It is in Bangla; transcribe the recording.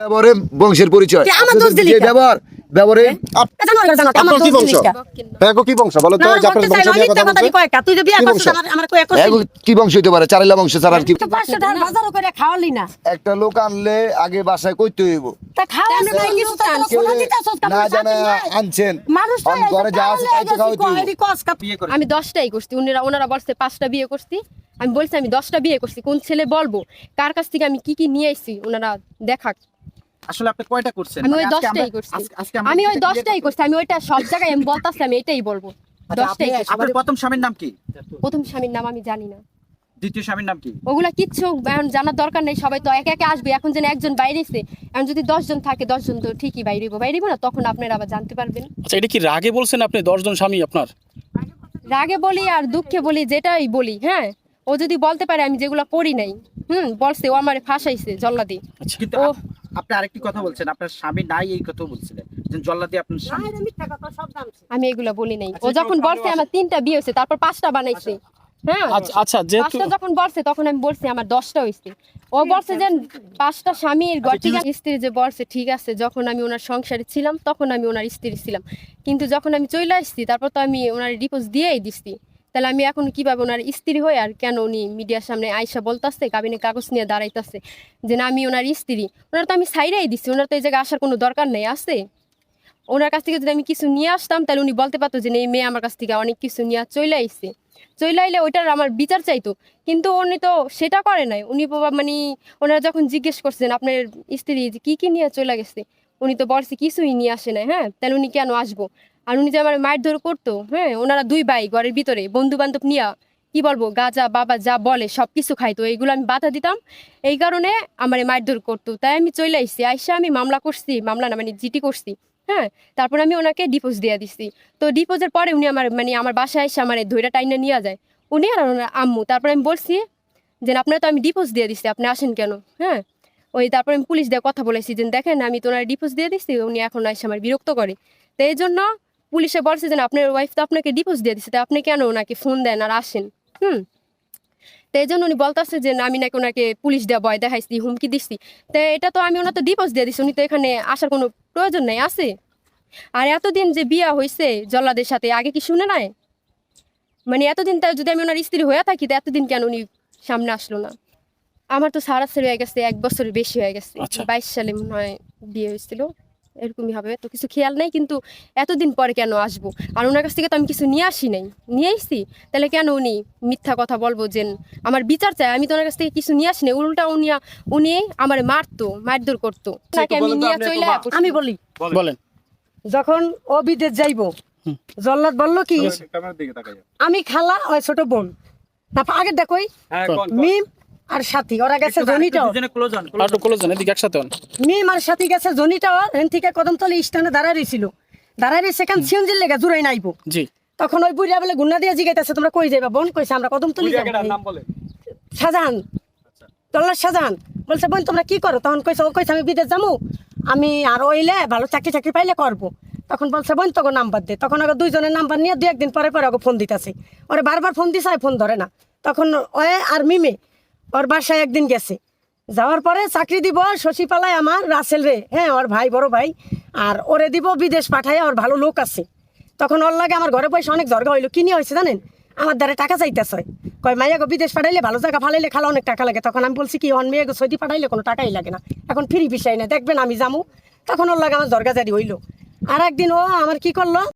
ব্যবহারে বংশের পরিচয়? ব্যবহার ব্যবহারে কি বংশ? বলো তো। তুই কি বংশ? হইতে পারে? চারিলা বংশ ছাড়া কি খাওয়ালি না। একটা লোক আনলে আগে বাসায় কইতে হইব। আমি দশটাই করছি উনারা ওনারা বলছে পাঁচটা বিয়ে করছি। আমি বলছি আমি দশটা বিয়ে করছি কোন ছেলে বলব? কার কাছ থেকে আমি কি কি নিয়ে এসেছি ওনারা দেখাক। আসলে আপনি কয়টা করছেন? আমি ওই মানে আজকে দশটাই আমরা- করছি। আমি ওই যেটা clear দশটাই করছি। আমি ওইটা সব জায়গায় আমি বলতাছি আমি এটাই বলব। আচ্ছা, দশটাই আপনি- করছি। আপনার প্রথম স্বামীর নাম কি? প্রথম স্বামীর নাম আমি জানি না। দ্বিতীয় স্বামীর নাম কি? ওগুলা কিচ্ছু এখন জানার দরকার নেই সবাই তো একে একে আসবে। এখন যেন একজন এখন যদি দশজন থাকে দশজন তো ঠিকই বাইরে বাইরে না তখন আপনারা আবার জানতে পারবেন। আচ্ছা এটা কি রাগে বলছেন আপনি দশজন স্বামী আপনার? রাগে বলি আর দুঃখে বলি যেটাই বলি হ্যাঁ? ও যদি বলতে পারে আমি যেগুলো করি নাই হুম বলছে ও আমারে ফাঁসাইছে জল্লাদি। ও- আপ- আপনি আরেকটি কথা বলছেন আপনার স্বামী নাই এই কথা বলছিলেন যে জল্লাদি আপনার স্বামী। না, এটা মিথ্যা কথা, সব জানছি। আমি এগুলো বলি নাই। ও যখন বলছে আমার তিনটা বিয়ে হয়েছে তারপর পাঁচটা বানাইছে। হ্যাঁ? আচ্ছা আচ্ছা যেহেতু পাঁচটা যখন বলছে তখন আমি বলছি আমার দশটা হয়েছে। ও বলছে যে পাঁচটা স্বামীর স্ত্রী যে বলছে ঠিক আছে যখন আমি ওনার সংসারে ছিলাম তখন আমি ওনার স্ত্রী ছিলাম। কিন্তু যখন আমি চলে আসছি তারপর তো আমি ওনার ডিপোজ দিয়েই দিচ্ছি তাহলে আমি এখন কীভাবে ওনার স্ত্রী হই আর কেন উনি মিডিয়ার সামনে আয়সা বলতাছে, কাবিনে কাগজ নিয়ে দাঁড়াইতাছে যে না, আমি ওনার স্ত্রী। ওনার তো আমি সাইডাই দিচ্ছি ওনার তো এই জায়গায় আসার কোনো দরকার নেই, আছে? ওনার কাছ থেকে যদি আমি কিছু নিয়ে আসতাম, তাহলে উনি বলতে পারতো যে এই মেয়ে আমার কাছ থেকে অনেক কিছু নিয়ে চলে আইছে। চলে আইলে ওইটার আমার বিচার চাইতো, কিন্তু উনি তো সেটা করে নাই। উনি মানে ওনারা যখন জিজ্ঞেস করছেন, আপনার স্ত্রী কী কী নিয়ে চলে গেছে? উনি তো বলছে, কিছুই নিয়ে আসে নাই হ্যাঁ? তাহলে উনি কেন আসব? আর উনি যে আমার মায়ের ধরে করতো হ্যাঁ ওনারা দুই ভাই ঘরের ভিতরে বন্ধু বান্ধব নিয়ে, কি বলব, গাজা, বাবা যা বলে সব কিছু খাইতো, এইগুলো আমি বাধা দিতাম। এই কারণে আমার মারধর করতো। তাই আমি চলে আইসি আইসা আমি মামলা করছি, মামলা না মানে জিটি করছি হ্যাঁ তারপর আমি ওনাকে ডিপোজ দিয়ে দিচ্ছি তো ডিপোজের পরে উনি আমার মানে আমার বাসায় এসে আমার ধৈরা টাইনা নিয়ে যায়। উনি আর ওনার আম্মু, তারপর আমি বলছি যে, আপনারা তো আমি ডিপোজ দিয়ে দিচ্ছি আপনি আসেন কেন? হ্যাঁ ওই তারপরে আমি পুলিশ দিয়ে কথা বলেছি যে, দেখেন, আমি তো ওনার ডিপোজ দিয়ে দিচ্ছি উনি এখন এসে আমার বিরক্ত করে। তো এই জন্য পুলিশে বলছে যে আপনার ওয়াইফ তো আপনাকে ডিপোজ দিয়ে দিচ্ছে তো আপনি কেন ওনাকে ফোন দেন আর আসেন? হুম? তো এই জন্য উনি বলতেছে যে আমি নাকি ওনাকে পুলিশ দেওয়া ভয় দেখাইছি হুমকি দিচ্ছি তো এটা তো আমি ওনার তো ডিপোজ দিয়ে দিচ্ছি উনি তো এখানে আসার কোনো প্রয়োজন নেই আছে? আর এতদিন যে বিয়া হয়েছে জল্লাদের সাথে আগে কি শুনে নাই? মানে এতদিন তা যদি আমি ওনার স্ত্রী হয়ে থাকি তো এতদিন কেন উনি সামনে আসলো না? আমার তো সারা হয়ে গেছে এক বছরের বেশি হয়ে গেছে আচ্ছা। বাইশ সালে মনে হয় বিয়ে হয়েছিল। এরকমই হবে। তো কিছু খেয়াল নেই কিন্তু এতদিন পরে কেন আসব? আর ওনার কাছ থেকে তো আমি কিছু নিয়ে আসি নাই। নিয়ে আসছি তাহলে কেন উনি মিথ্যা কথা বলব যে আমার বিচার চাই? আমি তো ওনার কাছ থেকে কিছু নিয়ে আসি নাই। উল্টা উনি উনি আমার মারতো মারধর করতো। তাকে আমি নিয়ে চলে আমি বলি। বলেন। যখন ও বিদেশ যাইবো জল্লাদ বলল কি আমি খালা ওই ছোট বোন। না আগের দেখোই মিম আর সাথী ওরা গেছে জনিটাও। ক্লোজ হন আর এদিকে একসাথে হন। আর সাথী গেছে জনিটাও হেন থেকে কদমতলি স্ট্যান্ডে দাঁড়ায় রয়েছিল দাঁড়ায় রয়েছে সেখান সিএনজির লেগে জুড়াই নাইবো। জি। তখন ওই বুড়িয়া বলে গুন্না দিয়ে জিগাইতেছে তোমরা কই যাইবা বোন কইছে আমরা কদমতলি যাব। শাহজাহান। তল্লার শাহজাহান। বলছে বোন তোমরা কি করো? তখন কইছে ও কইছে আমি বিদেশ যাব আমি আর ওইলে ভালো চাকরি চাকরি পাইলে করব। তখন বলছে বোন তোকে নাম্বার দে। তখন আগে দুইজনের নাম্বার নিয়ে দু একদিন পরে পরে ওকে ফোন দিতেছে। ওরে বারবার ফোন দিছে ফোন ধরে না। তখন ওয়ে আর মিমে ওর বাসায় একদিন গেছে। যাওয়ার পরে চাকরি দিব শশীপালায় আমার, রাসেল রে। হ্যাঁ ওর ভাই বড় ভাই। আর ওরে দিব বিদেশ পাঠায় ওর ভালো লোক আছে। তখন ওর লাগে আমার ঘরে পয়সা অনেক ঝরগা হইল। কি নিয়ে হয়েছে জানেন? আমার দ্বারা টাকা চাইতেছে। কয় গো, বিদেশ পাঠাইলে ভালো জায়গা ফালাইলে খালা অনেক টাকা লাগে। তখন আমি বলছি কি, অন মেয়ে গো, সৌদি পাঠাইলে কোনো টাকাই লাগে না। এখন ফ্রি বিষয় না দেখবেন আমি যামু। তখন ওর লাগে আমার ঝরগা জারি হইল। আর একদিন ও আমার কি করল?